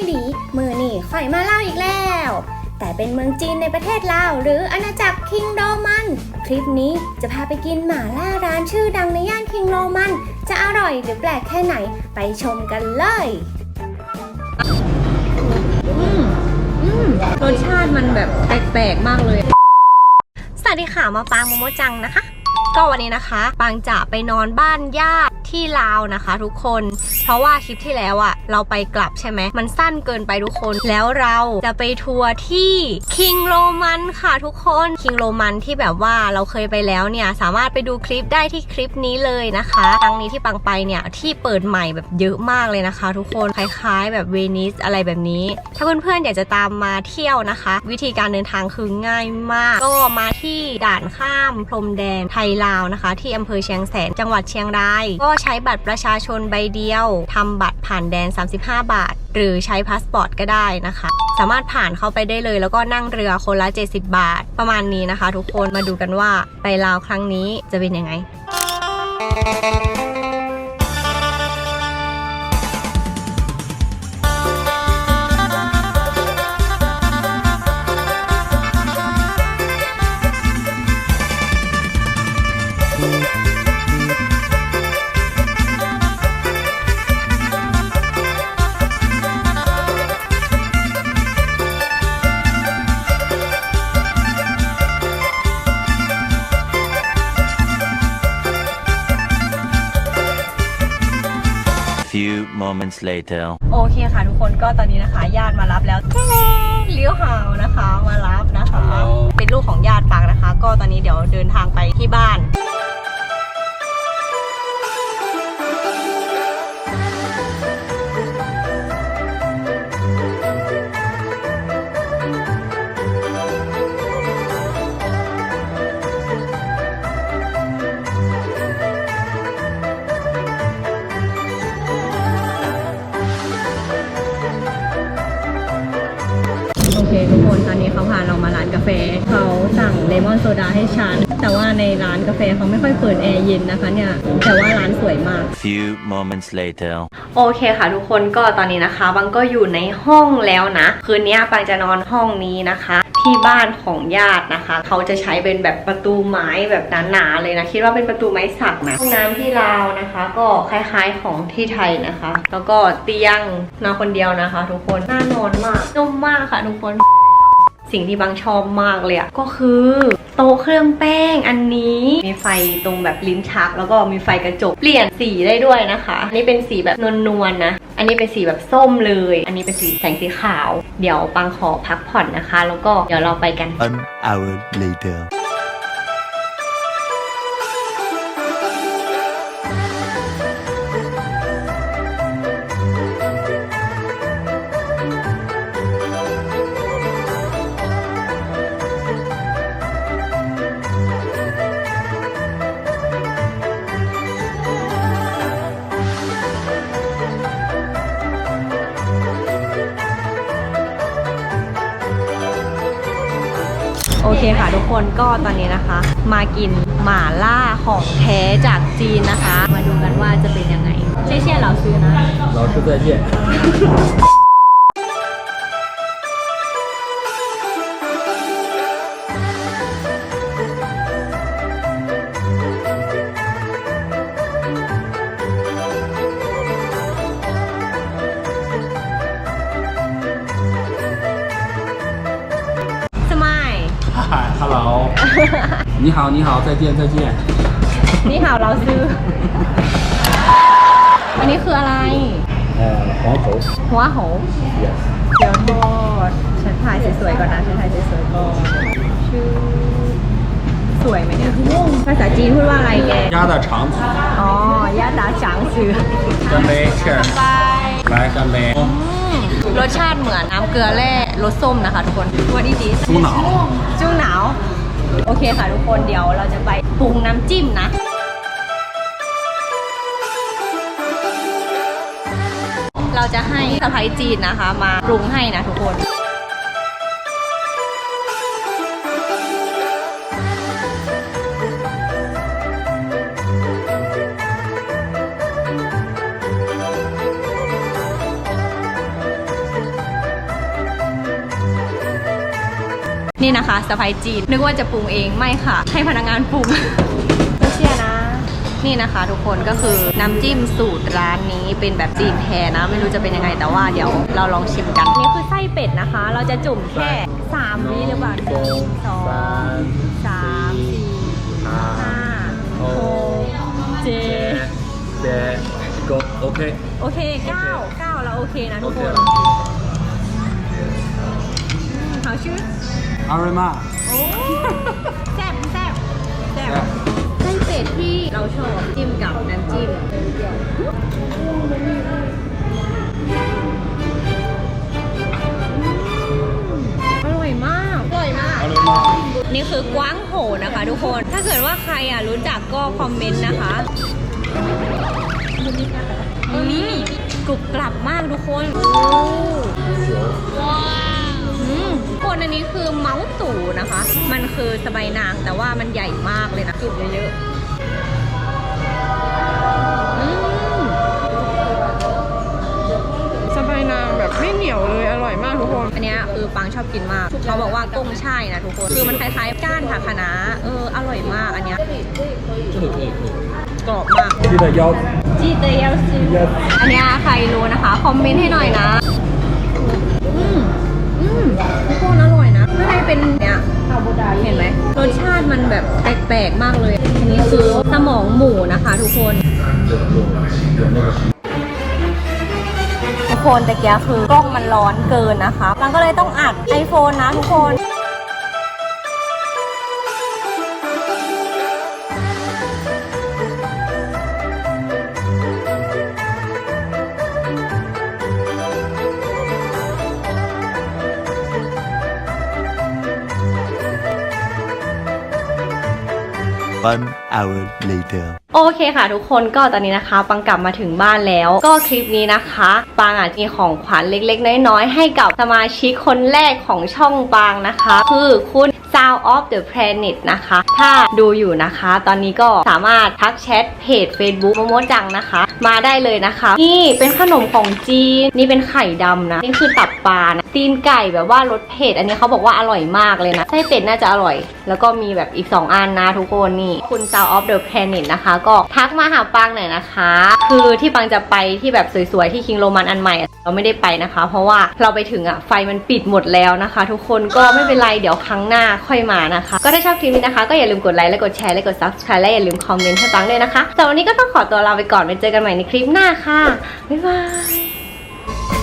อยดีมือนี่ข่อยมาเล่าอีกแล้ว แต่เป็นเมืองจีนในประเทศลาวหรืออาณาจักรคิงโรมัน คลิปนี้จะพาไปกินหม่าล่าร้านชื่อดังในย่านคิงโรมัน จะอร่อยหรือแปลกแค่ไหนไปชมกันเลยรสชาติมันแบบแปลกๆมากเลย สวัสดีค่ะมาปางโมโมจังนะคะ ก็วันนี้นะคะ ปางจะไปนอนบ้านญาติ ที่ลาวนะคะ ทุกคน เพราะว่าคลิปที่แล้วอะเราไปกลับใช่ไหมมันสั้นเกินไปทุกคน แล้วเราจะไปทัวร์ที่คิงโรมันค่ะทุกคนคิงโรมันที่แบบว่าเราเคยไปแล้วเนี่ยสามารถไปดูคลิปได้ที่คลิปนี้เลยนะคะครั้งนี้ที่ปังไปเนี่ยที่เปิดใหม่แบบเยอะมากเลยนะคะ ทุกคนคล้ายๆ แบบเวนิสอะไรแบบนี้ ถ้าเพื่อนๆอยากจะตามมาเที่ยวนะคะ วิธีการเดินทางคือง่ายมาก ก็มาที่ด่านข้ามพรมแดนไทยลาวนะคะ ที่อำเภอเชียงแสนจังหวัดเชียงรายก็ใช้บัตรประชาชนใบเดียวทำบัตรผ่านแดน 35 บาท หรือใช้พาสปอร์ตก็ได้นะคะ สามารถผ่านเข้าไปได้เลย แล้วก็นั่งเรือคนละ 70 บาท ประมาณนี้นะคะ ทุกคนมาดูกันว่าไปลาวครั้งนี้จะเป็นยังไง moments later. โอเคค่ะทุกคนก็ตอนนี้นะคะ ญาติมารับแล้วแท้เลี้ยวหาวนะคะ มารับนะคะ เป็นลูกของญาติปังนะคะ ก็ตอนนี้เดี๋ยวเดินทางไปที่บ้าน ตอนนี้เขาพาเรามาร้านกาแฟ เขาสั่งเลมอนโซดาให้ฉัน แต่ว่าในร้านกาแฟเขาไม่ค่อยเปิดแอร์เย็นนะคะเนี่ย แต่ว่าร้านสวยมาก Few moments later. โอเคค่ะทุกคนก็ตอนนี้นะคะ บังก็อยู่ในห้องแล้วนะ คืนนี้ปังจะนอนห้องนี้นะคะที่บ้านของญาตินะคะ เขาจะใช้เป็นแบบประตูไม้แบบหนาๆเลยนะ คิดว่าเป็นประตูไม้สักนะห้องน้ำที่ลาวนะคะ ก็คล้ายๆของที่ไทยนะคะ แล้วก็เตียงนอนคนเดียวนะคะ ทุกคนน่านอนมากนุ่มมากค่ะทุกคน สิ่งที่บางชอบมากเลยอะก็คือโต๊ะเครื่องแป้งอันนี้ มีไฟตรงแบบลิ้นชัก แล้วก็มีไฟกระจก เปลี่ยนสีได้ด้วยนะคะ อันนี้เป็นสีแบบนวลๆนะ อันนี้เป็นสีแบบส้มเลย อันนี้เป็นสีแสงสีขาว เดี๋ยวปังขอพักผ่อนนะคะ แล้วก็เดี๋ยวเราไปกัน An hour later. โอเคค่ะทุกคนก็ตอนนี้นะคะ มากินหม่าล่าของแท้จากจีนนะคะ มาดูกันว่าจะเป็นยังไงเชี่ยเชี่ยเราซื้อนะ 老师再见。 ，Hello，你好，你好，再见，再见。 นี่หาวเราซื้อ อันนี้คืออะไร 呃，黄头 หัวโห ，yes。 เดี๋ยวทอดฉันถ่ายสวยๆก่อนนะฉันถ่ายสวยๆก่อนชื่อสวยไหมเนี่ยภาษาจีนพูดว่าอะไรแก 鸭的肠子， อ๋อย่าตาจางซือ 干杯，Cheers，来干杯。 รสชาติเหมือนน้ำเกลือแร่รสส้มนะคะทุกคนวันนี้ดี猪脑，จุ้งหนาว โอเคค่ะทุกคนเดี๋ยวเราจะไปปรุงน้ำจิ้มนะเราจะให้สะพ้ายจีนนะคะ มาปรุงให้นะทุกคน นี่นะคะสไปจีน นึกว่าจะปรุงเองไม่ค่ะ ให้พนักงานปรุงไม่เชื่อนะ นี่นะคะทุกคนก็คือน้ำจิ้มสูตรร้านนี้เป็นแบบจีนแท้นะ ไม่รู้จะเป็นยังไงแต่ว่าเดี๋ยวเราลองชิมกัน นี่คือไส้เป็ดนะคะ เราจะจุ่มแค่3วิหรือเปล่าหนึ่งสองสามสี่ห้าหกเจ็ด对，Go OK。โอเคเก้าเก้าเราโอเคนะทุกคนโอ เขาชื่ออมาโแซ่บแซ่บแซ่บไส้เป็ดที่เราชอบจิ้มกับน้ำจิ้มอร่อยมากอร่อยมากนี่คือกว้างโหนะคะทุกคน ถ้าเกิดว่าใครอะรู้จักก็คอมเมนต์นะคะมีกรุบกรับมากทุกคนว้า คนอันนี้คือเมาส์ตู่นะคะ มันคือสบายนางแต่ว่ามันใหญ่มากเลยนะจุดเยอะๆอืม สบายนางแบบไม่เหนียวเลยอร่อยมากทุกคน อันเนี้ยคือปังชอบกินมาก เขาบอกว่ากุ้งช่ายนะทุกคน คือมันคล้ายๆก้านผักคะน้าเออ อร่อยมากอันเนี้ย 这个可以可以。 กรอบมาก 记得腰 จีเตยลซี 腰。 อันเนี้ยใครรู้นะคะ คอมเมนต์ให้หน่อยนะ อืมอืม ทุกคนอร่อยนะข้างในเป็นเนี่ยเห็นไหมรสชาติมันแบบแปลกๆมากเลย อันนี้ซื้อสมองหมูนะคะทุกคนทุกคนแต่แกคือกล้องมันร้อนเกินนะคะ มันก็เลยต้องอัดไอโฟนนะทุกคน One hour later. โอเคค่ะทุกคนก็ตอนนี้นะคะ ปังกลับมาถึงบ้านแล้ว ก็คลิปนี้นะคะ ปังอาจมีของขวัญเล็กๆ น้อยๆ ให้กับสมาชิกคนแรกของช่องปังนะคะ คือคุณ Sound of the Planet นะคะ ถ้าดูอยู่นะคะ ตอนนี้ก็สามารถทักแชทเพจ Facebook โมโมจังนะคะ มาได้เลยนะคะ นี่เป็นขนมของจีน นี่เป็นไข่ดำนะ นี่คือตับปลานะตีนไก่แบบว่ารสเผ็ด อันนี้เขาบอกว่าอร่อยมากเลยนะไส้เป็ดน่าจะอร่อย แล้วก็มีแบบอีก 2อันนะทุกคนนี่คุณ Sound of the Planet นะคะก็ทักมาหาปังหน่อยนะคะ คือที่ปังจะไปที่แบบสวยๆที่คิงโรมันอันใหม่เราไม่ได้ไปนะคะ เพราะว่าเราไปถึงอะไฟมันปิดหมดแล้วนะคะ ทุกคนก็ไม่เป็นไรเดี๋ยวครั้งหน้าค่อยมานะคะ ก็ถ้าชอบคลิปนี้นะคะ ก็อย่าลืมกดไลค์และกดแชร์และกด subscribe และอย่าลืมคอมเมนต์ให้ปังด้วยนะคะสำหรับวันนี้ก็ต้องขอตัวลาไปก่อนไว้เจอกันใหม่ในคลิปหน้าค่ะบ๊ายบาย